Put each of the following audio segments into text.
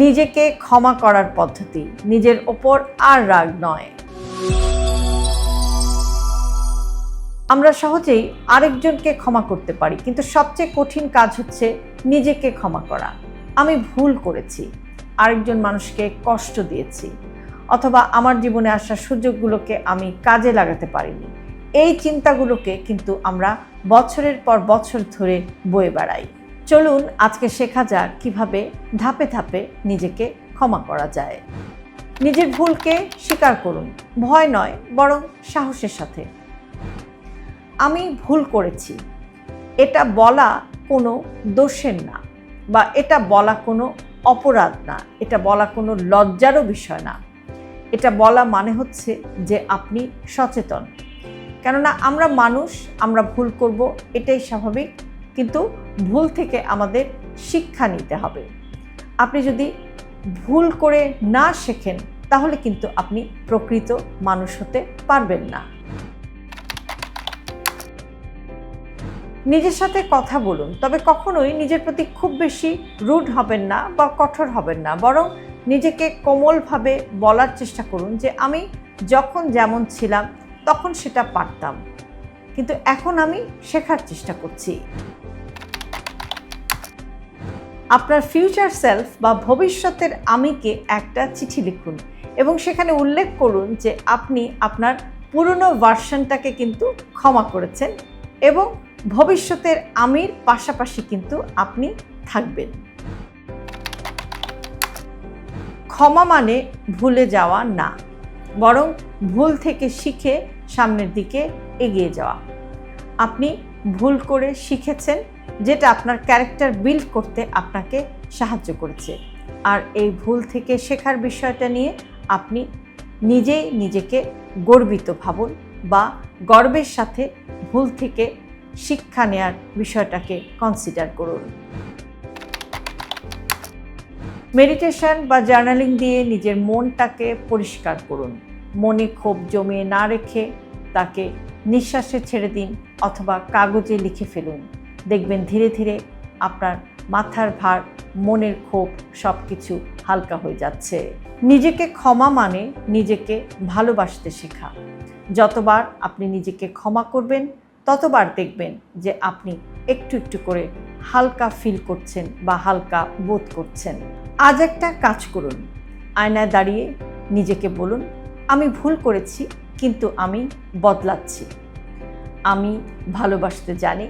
নিজেকে ক্ষমা করার পদ্ধতি, নিজের ওপর আর রাগ নয়। আমরা সহজেই আরেকজনকে ক্ষমা করতে পারি, কিন্তু সবচেয়ে কঠিন কাজ হচ্ছে নিজেকে ক্ষমা করা। আমি ভুল করেছি, আরেকজন মানুষকে কষ্ট দিয়েছি, অথবা আমার জীবনে আসা সুযোগগুলোকে আমি কাজে লাগাতে পারিনি। এই চিন্তাগুলোকে কিন্তু আমরা বছরের পর বছর ধরে বয়ে বেড়াই। চলুন আজকে শেখা যাক কীভাবে ধাপে ধাপে নিজেকে ক্ষমা করা যায়। নিজের ভুলকে স্বীকার করুন, ভয় নয়, বরং সাহসের সাথে। আমি ভুল করেছি। এটা বলা কোনো দোষের না, বা এটা বলা কোনো অপরাধ না, এটা বলা কোনো লজ্জারও বিষয় না। এটা বলা মানে হচ্ছে যে আপনি সচেতন। কেননা আমরা মানুষ, আমরা ভুল করব, এটাই স্বাভাবিক। কিন্তু ভুল থেকে আমাদের শিক্ষা নিতে হবে। আপনি যদি ভুল করে না শেখেন, তাহলে কিন্তু আপনি প্রকৃত মানুষ হতে পারবেন না। নিজের সাথে কথা বলুন, তবে কখনোই নিজের প্রতি খুব বেশি রুড হবেন না বা কঠোর হবেন না। বরং নিজেকে কোমলভাবে বলার চেষ্টা করুন যে, আমি যখন যেমন ছিলাম, তখন সেটা পারতাম। কিন্তু এখন আমি শেখার চেষ্টা করছি। আপনার ফিউচার সেলফ বা ভবিষ্যতের আমিকে একটা চিঠি লিখুন এবং সেখানে উল্লেখ করুন যে আপনি আপনার পুরনো ভার্সনটাকে কিন্তু ক্ষমা করেছেন এবং ভবিষ্যতের আমির পাশাপাশি কিন্তু আপনি থাকবেন। ক্ষমা মানে ভুলে যাওয়া না, বরং ভুল থেকে শিখে সামনের দিকে এগিয়ে যাওয়া। আপনি ভুল করে শিখেছেন, যেটা আপনার ক্যারেক্টার বিল্ড করতে আপনাকে সাহায্য করেছে। আর এই ভুল থেকে শেখার বিষয়টা নিয়ে আপনি নিজেই নিজেকে গর্বিত ভাবুন বা গর্বের সাথে ভুল থেকে শিক্ষা নেয়ার বিষয়টাকে কনসিডার করুন। মেডিটেশন বা জার্নালিং দিয়ে নিজের মনটাকে পরিষ্কার করুন। মনে ক্ষোভ জমিয়ে না রেখে তাকে নিঃশ্বাসে ছেড়ে দিন অথবা কাগজে লিখে ফেলুন। দেখবেন ধীরে ধীরে আপনার মাথার ভার, মনের ক্ষোভ সব কিছু হালকা হয়ে যাচ্ছে। নিজেকে ক্ষমা মানে নিজেকে ভালোবাসতে শেখা। যতবার আপনি নিজেকে ক্ষমা করবেন, ততবার দেখবেন যে আপনি একটু একটু করে হালকা ফিল করছেন বা হালকা বোধ করছেন। আজ একটা কাজ করুন। আয়নায় দাঁড়িয়ে নিজেকে বলুন, আমি ভুল করেছি কিন্তু আমি বদলাচ্ছি। আমি ভালোবাসতে জানি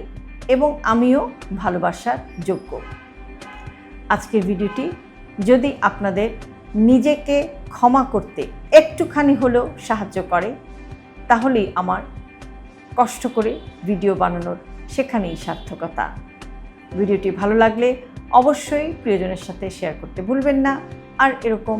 এবং আমিও ভালোবাসার যোগ্য। আজকের ভিডিওটি যদি আপনাদের নিজেকে ক্ষমা করতে একটুখানি হলেও সাহায্য করে, তাহলেই আমার কষ্ট করে ভিডিও বানানোর সেখানেই সার্থকতা। ভিডিওটি ভালো লাগলে অবশ্যই প্রিয়জনের সাথে শেয়ার করতে ভুলবেন না। আর এরকম